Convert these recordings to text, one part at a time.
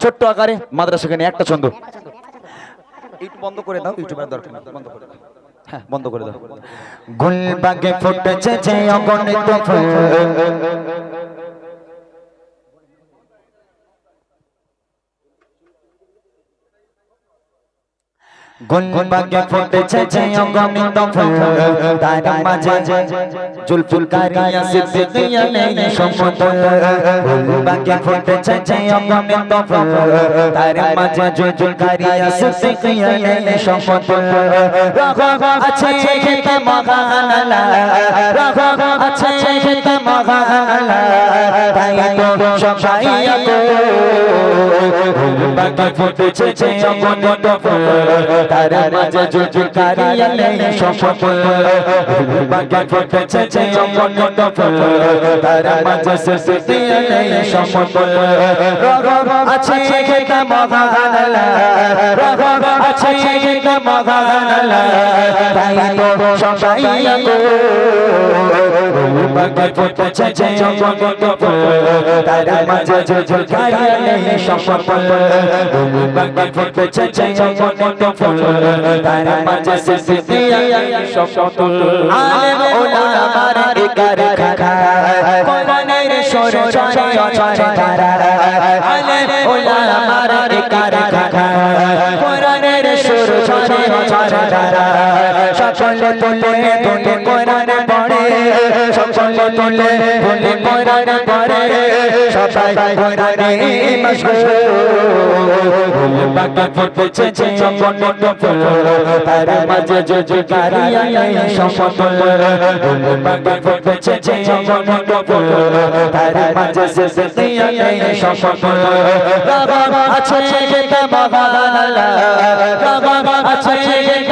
ছোট্ট আকারে মাদ্রাসা এখানে একটা ছন্দ। একটু বন্ধ করে দাও ইউটিউবের দরকার বন্ধ করে দাও। হ্যাঁ বন্ধ করে দাও। গুলবাগে ফুটেছে যে অগণিত ফুল। গুলবাগে ফুটেছে যে অগণিত ফুল। তার মাঝে জুলফুল কারিয়া সিদ্দিকিয়া নেই সমতল গুলবাগে ফুটেছে যে অগণিত ফুল। তার মাঝে জুলফুল কারিয়া সিদ্দিকিয়া নেই সমতল রঘব আছে খেতে মগানালা রঘব আছে খেতে মগানালা তাই তো সবাই তো গুলবাগে ফুটেছে যে অগণিত ফুল। তার মাঝে জুজু কারিয়া নেই সফল। বাগে ফুটেছে যে অমন নফল। তার মাঝে শেষে দিয়ে নেই সফল আছে খেতে রগব আছে খেতে মগানালা তাই তো সবাই ফুল তার মাঝে জুজু নেই সফল অমন ফুল তার মাঝে সফল আলেম ওলামার একার খাখা কোরআনের সুর চরে চরে তারা আলেম ওলামার একার খাখা কোরআনের সুর চরে চরে তারা সকলে তোলে তোলে তোলে তোলে কোরআন পড়ে সবাই কোরআনে মশগুল বাকি ফুটেছে যে অমন ফুল, তার মাঝে যে জুজু কারিয়া সমতল। বাকি ফুটেছে যে অমন ফুল, তার মাঝে শেষে দিয়া নেই সমতল। বাবা আছে যেটা মগানালা বাবা আছে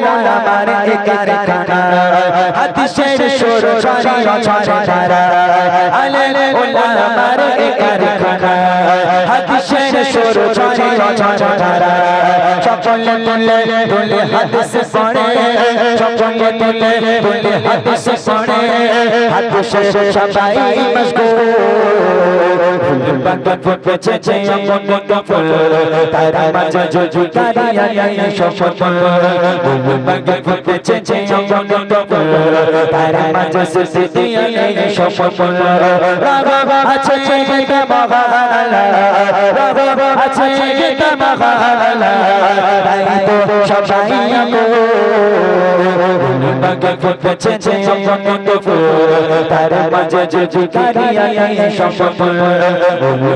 সমতল মোলামার একার কানা হাদিসের সুর ছড়ি ছড়ি। তারা আলে মোলামার একার কানা হাদিসের সুর ছড়ি ছড়ি। তারা সকলে তুলে তুলে হাদিস পড়ে সকলে তুলে তুলে হাদিস পড়ে। হাদিসে সবাই মশগুল। বাগে ফুটেছে যে অমন ফুল তার মাঝে জুজু কারিয়া নেই সফল বাগে ফুটেছে যে অমন ফুল তার মাঝে শেষে দিয়ে নেই সফল রাঘব আছে গীতা মহালা রাঘব আছে গীতা মহালা তাই তো সবাই বাগে ফুটেছে যে ফুল। তার মাঝে কারিয়া নেই সফল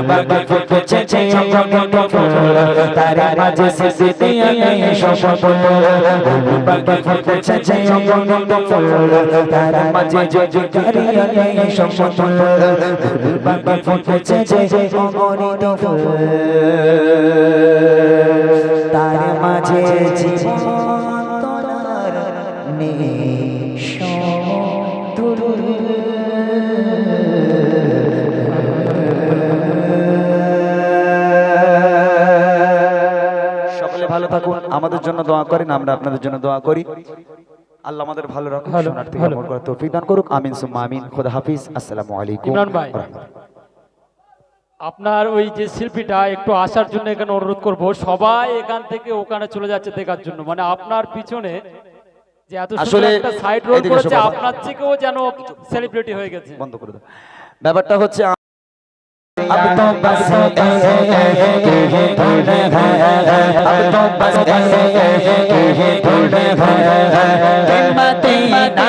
বাগে ফুটেছে যে ফুল। তার মাঝে শেষে দিয়ে নেই বাগে ফুটেছে যে অমন তার মাঝে জুজু কারিয়া নেই বাগে ফুটেছে যে অমরিত ফুল। তার মাঝে জীবন তোলার সকলে ভালো থাকুন আমাদের জন্য দোয়া করেন আমরা আপনাদের জন্য দোয়া করি। আল্লাহ আমাদের ভালো রাখুন সোনার থেকে তৌফিক দান করুক। আমিন সুম্মা আমিন। খোদা হাফিজ। আসসালামু আলাইকুম ইমরান ভাই। ওয়া রাহমাতুল্লাহ। আপনার ওই যে শিল্পীটা একটু আসার জন্য এখানে অনুরোধ করব সবাই এখান থেকে ওখানে চলে যাচ্ছে দেখার জন্য মানে আপনার পিছনে যে এত সুন্দর আসলে একটা সাইড রোল এদিকে করেছে এসো বাবা। আপনার থেকেও যেন সেলিব্রিটি হয়ে গেছে বন্ধ করে দাও ব্যাপারটা হচ্ছে अब तो बस के धुन है अब तो बस के धुन है मदीना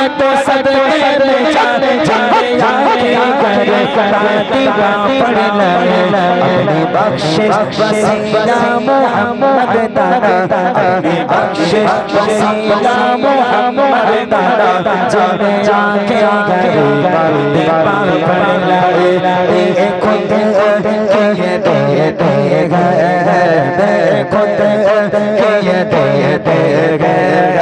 तो सबके में जा चले जाके करे कराती पड़ लगे अपनी बख्शिश वसीला मोहम्मद दादा अपनी बख्शिश वसीला मोहम्मद दादा चले जाके करे कराती पड़ लगे ये खुद के ये दे दे गए खुद के ये दे दे गए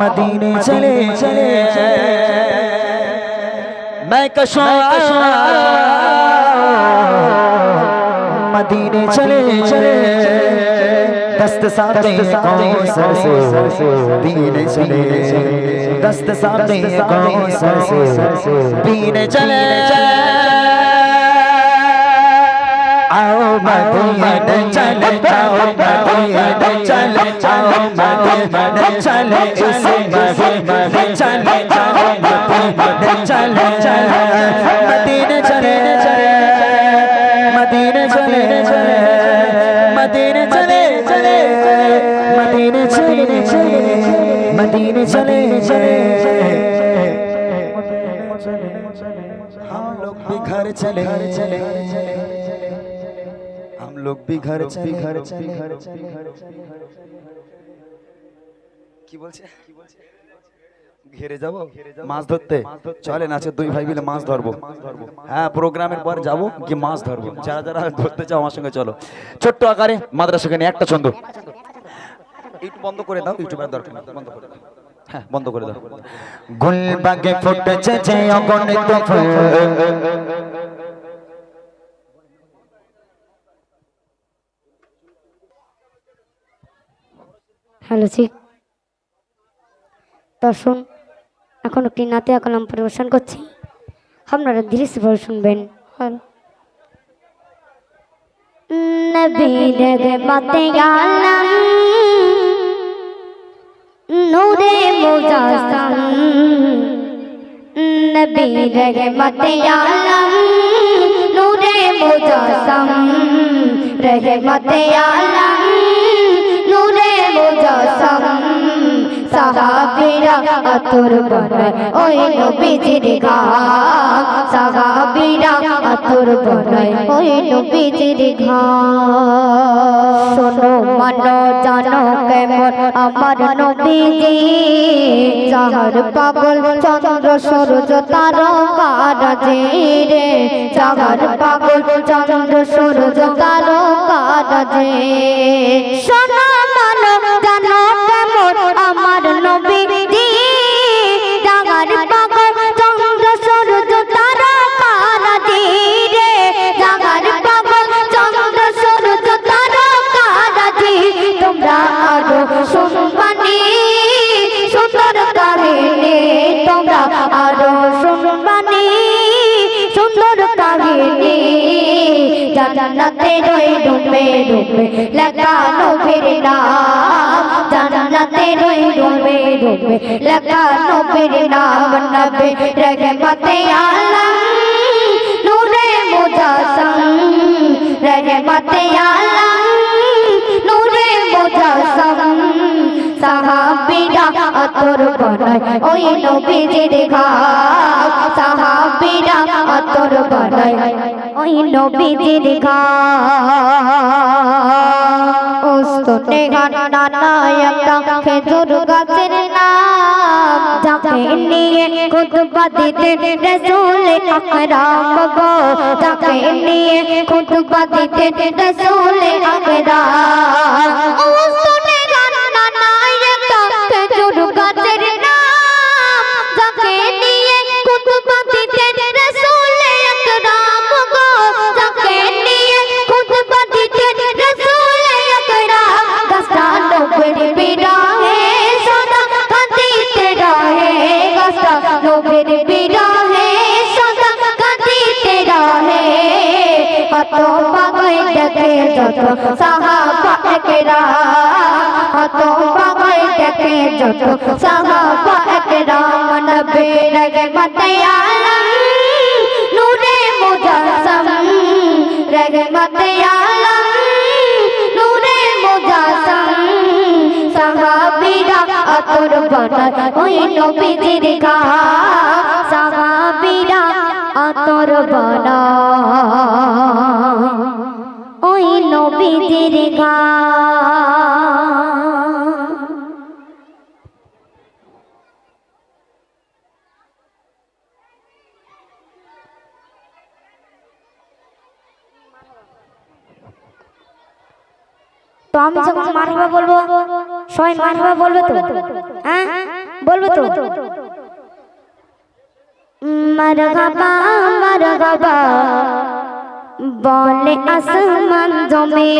मदीने चले चले मैं कशोरा मदीने चले चले। दस्त सामने कौन सर से पीने चले दस्त सामने कौन सर से पीने चले आओ मदीने चले जाओ मदीने चले जाओ मदीने चले इस मदीने चले हम लोग भी घर चले चले हम लोग भी घर चले घर चले घर चले घर কি বলছে ঘেরে যাব মাছ ধরতে চলেন আছে দুই ভাই মিলে মাছ ধরবো হ্যাঁ প্রোগ্রামের পর যাব কি মাছ ধরবো যারা যারা ধরতে চাও আমার সঙ্গে চলো ছোট্ট আকারে মাদ্রাসা খানে একটা ছন্দ একটু বন্ধ করে দাও ইউটিউবের দরকার নেই, বন্ধ করে দাও হ্যাঁ বন্ধ করে দাও। গুলবাগে ফুটেছে যে অগণিত ফুল। হ্যালো জি দর্শন এখন একটি নাতে কালাম পরিবেশন করছি। আপনারা ধীরে শুনবেন। হ্যালো নবীর বাতে আলম নূরে মুজাসম নবী বাতে আলম। নূরে মুজাসম রহমতে আলম। আতর বানায় ওই নবীজির ঘাম সাহাবীরা আতর বানায় ওই নবীজির ঘাম শোনো, মানো, জানো কেমন আমার নবীজি। যাহার পাগল চন্দ্র সূর্য তারকারাজি রে যাহার পাগল চন্দ্র সূর্য তারকারাজি শোনো রই ডুবে ডুবে লেখা ফির নাম জান্নাতে রই ডুবে ডুবে লেখা ফির নবী রহমতে আলম নূরে মুজাসম। রহমতে আলম বানায় ওই নবীজির ঘাট, সাহাবীরা আতর বানায়। ওই নবীজির ঘাট। ওস্তনে গানা নায়কা খেজুর গাছের নাম। যাকে নিয়ে রসুল আকরাম কত পাগল দেখে, যত সাহাবা একরা নবী রহমত আলম, নূরে মুজাসম, রহমত আলম, নূরে মুজাসম। সাহাবীরা আতর বানায় ওই বানায় ওই নবীজির গা তো আমি যখন মারহাবা বলব সবাই মারহাবা বলবে তো? হ্যাঁ? বলবে তো? মারহাবা মারহাবা বলে আসমান জমে।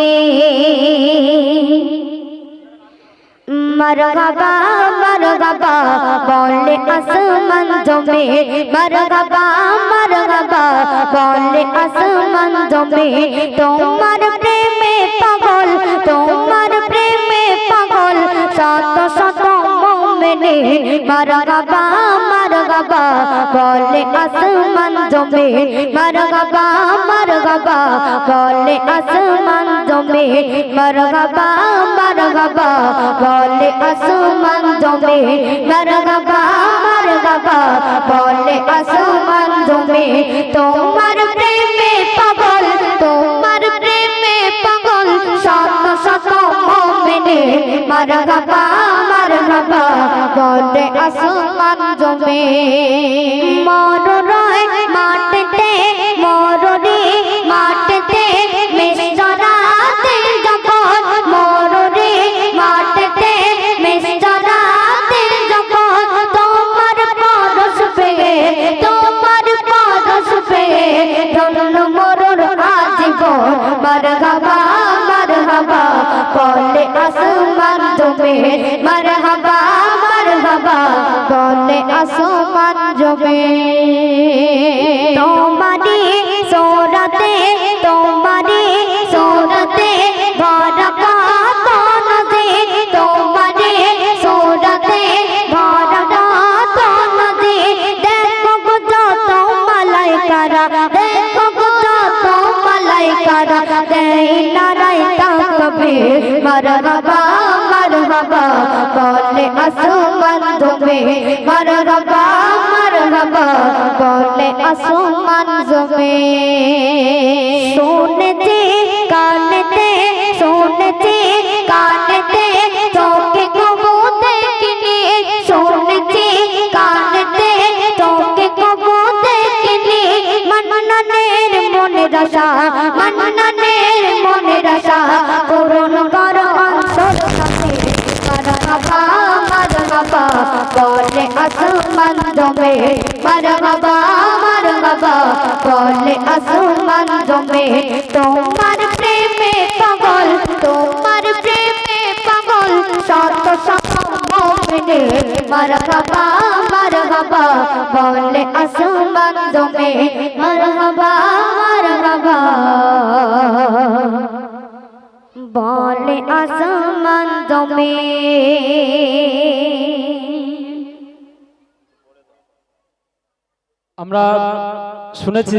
মারহাবা মারহাবা বলে আসমান জমে। বলে আসমান জমে। তোমার প্রেমে পাগল, তোমার প্রেমে পাগল, শত শত মোমেনে মারহাবা মারহাবা বলে আসমান জমে মারহাবা মারহাবা বলে আসমান জমে মারহাবা মারহাবা বলে আসমান জমে মারহাবা মারহাবা বলে আসমান জমে, তোমার প্রেমে মোমেনে মারহাবা মারহাবা বলে আসমান জমে। মর আসমান জমে জমে, মার বাবা আমার বাবা, বলে আসমান জমে। তোমার প্রেমে পাগল, তোমার প্রেমে পাগল, শত সপনে মার বাবা আমার বাবা, বলে আসমান জমে। মার বাবা আমার বাবা। বলে আসমান জমে। আমরা শুনেছি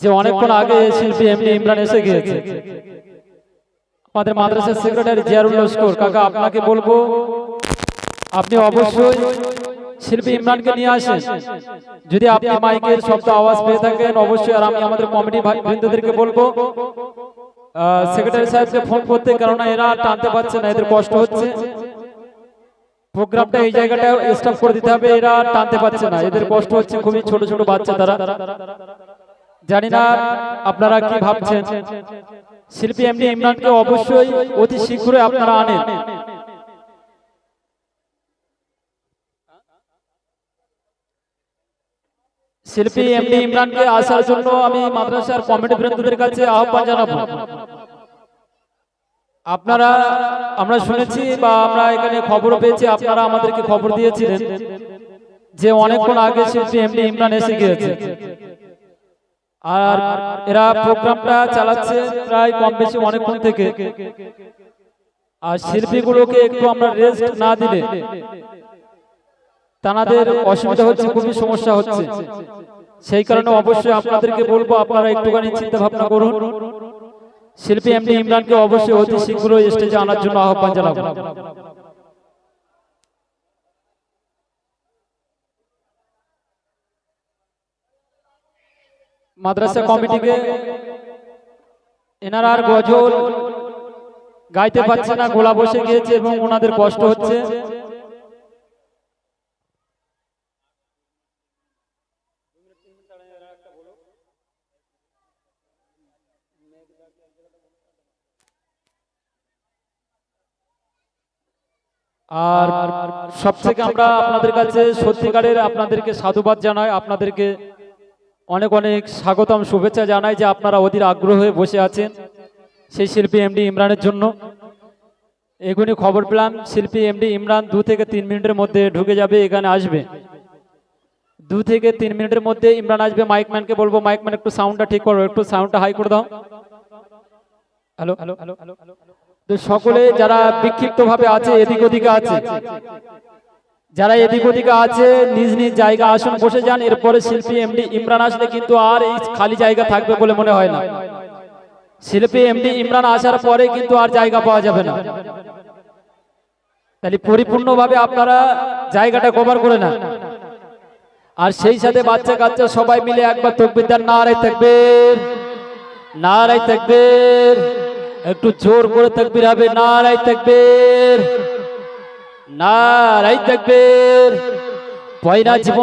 যে অনেকক্ষণ আগে শিল্পী এমনি ইমরান এসে গিয়েছে। আমাদের মাদ্রাসার সেক্রেটারি জিয়ারুল লস্কর, কাকা, আপনাকে বলব, আপনি অবশ্যই শিল্পী ইমরানকে নিয়ে আসেন। যদি আপনি মাইকের শব্দ আওয়াজ পেয়ে থাকেন, অবশ্যই আর আমি আমাদের কমিটি বৃন্দদেরকে বলব সেক্রেটারি সাহেবকে ফোন করতে, কেননা এরা টানতে পারছে না, এদের কষ্ট হচ্ছে। প্রোগ্রামটা এই জায়গাটা স্টপ করে দিতে হবে, এরা টানতে পারছে না। এদের কষ্ট হচ্ছে, খুবই ছোট ছোট বাচ্চা তারা। জানি না আপনারা কি ভাবছেন। শিল্পী এমনি ইমরানকে অবশ্যই অতি শীঘ্রই আপনারা আনেন। শিল্পী এমনি ইমরানকে আসার জন্য আমি মাদ্রাসার কমিটি বৃন্দদের কাছে আহ্বান জানাব। আপনারা আমরা শুনেছি বা আমরা এখানে খবর পেয়েছি আপনারা আমাদেরকে খবর দিয়েছিলেন যে অনেকক্ষণ আগে শিল্পী এমনি ইমরান এসে গিয়েছে। আর এরা প্রোগ্রামটা চালাচ্ছে প্রায় কম বেশি অনেকক্ষণ থেকে। আর শিল্পীগুলোকে একটু আমরা রেস্ট না দিলে তানাদের অসুবিধা হচ্ছে খুবই সমস্যা হচ্ছে। সেই কারণে অবশ্যই আপনাদেরকে বলব আপনারা একটুখানি চিন্তা ভাবনা করুন। শিল্পী এমনি ইমরানকে অবশ্যই অতি শীঘ্রই স্টেজে আনার জন্য আহ্বান জানাব। মাদ্রাসা কমিটিকে এনারা আর গজল গাইতে পারছে না গোলা বসে গিয়েছে এবং ওনাদের কষ্ট হচ্ছে। আর সব থেকে আমরা আপনাদের কাছে সত্যিকারের আপনাদেরকে সাধুবাদ জানাই আপনাদেরকে অনেক অনেক স্বাগতম শুভেচ্ছা জানাই যে আপনারা অধীর আগ্রহ হয়ে বসে আছেন সেই শিল্পী এমডি ইমরানের জন্য। এখনই খবর পেলাম শিল্পী এমডি ইমরান দু থেকে তিন মিনিটের মধ্যে ঢুকে যাবে এখানে আসবে। দু থেকে তিন মিনিটের মধ্যে ইমরান আসবে মাইকম্যানকে বলব মাইকম্যান একটু সাউন্ডটা ঠিক করো একটু সাউন্ডটা হাই করে দাও। হ্যালো হ্যালো হ্যালো তো সকলে যারা বিক্ষিপ্ত ভাবে আছে, এদিক ওদিকে আছে, যারা এদিক ওদিকে আছে, নিজ নিজ জায়গা আসন বসে যান, এরপরে শিল্পী এমডি ইমরান আসলে কিন্তু আর এই খালি জায়গা থাকবে বলে মনে হয় না। শিল্পী এমডি ইমরান আসার পরে কিন্তু আর জায়গা পাওয়া যাবে না। তাহলে পরিপূর্ণভাবে আপনারা জায়গাটা কভার করে না আর সেই সাথে বাচ্চা কাচ্চা সবাই মিলে একবার তকবির দেন নারাই থাকবেন নারাই থাকবেন একটু জোর করে তকবির হবে। নারাই না নারাই থাকবে পয়না জীবন